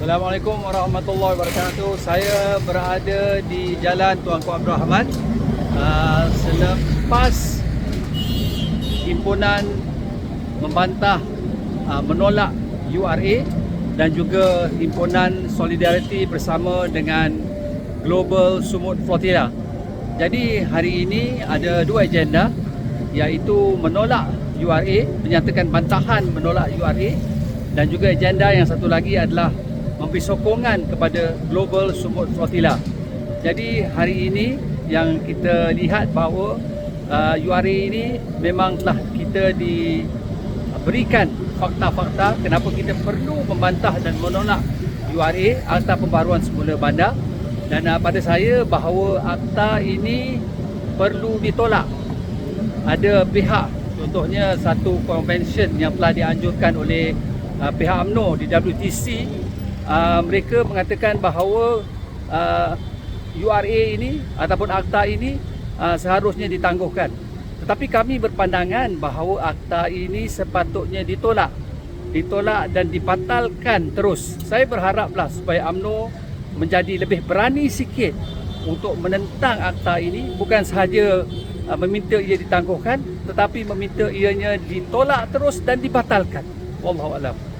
Assalamualaikum warahmatullahi wabarakatuh. Saya berada di Jalan Tuanku Abdul Rahman. Uh, selepas himpunan membantah uh, menolak URA dan juga himpunan solidariti bersama dengan Global Sumut Flotilla. Jadi hari ini ada dua agenda iaitu menolak URA, menyatakan bantahan menolak URA dan juga agenda yang satu lagi adalah memberi sokongan kepada Global Sumut Flotilla. Jadi hari ini yang kita lihat bahawa uh, URA ini memang telah kita diberikan fakta-fakta kenapa kita perlu membantah dan menolak URA Akta Pembaruan Semula Bandar dan uh, pada saya bahawa akta ini perlu ditolak. Ada pihak contohnya satu convention yang telah dianjurkan oleh uh, pihak UMNO di WTC uh, mereka mengatakan bahawa uh, URA ini ataupun akta ini uh, seharusnya ditangguhkan. Tetapi kami berpandangan bahawa akta ini sepatutnya ditolak. Ditolak dan dibatalkan terus. Saya berharaplah supaya UMNO menjadi lebih berani sikit untuk menentang akta ini bukan sahaja meminta ia ditangguhkan tetapi meminta ianya ditolak terus dan dibatalkan. Wallahu alam.